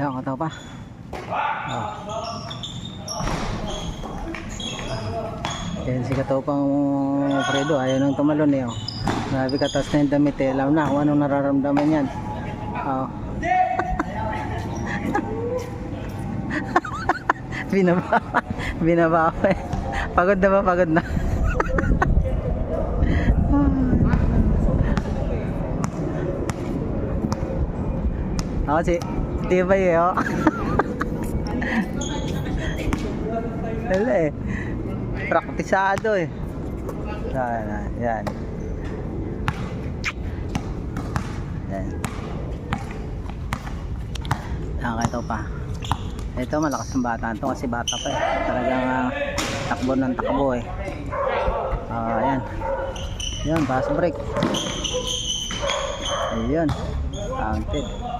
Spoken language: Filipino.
Ayan, kataw pa. Oh. Yan si Katopang Fredo, ayaw nang tumalon eh. Oh. Grabe katas na yung damit eh. Alam na kung anong nararamdaman yan. Oh. binaba. binaba ako eh. Pagod na ba? Pagod na. Ako si Tibay eh. Oh. Eh. Praktisado eh. Yan, yan. Yan. Ito pa. Ito malakas ng bata ito kasi bata pa eh. Talagang ah, takbo ng takbo eh. Ah, yan. Yan, pass break. Ayun. Counted.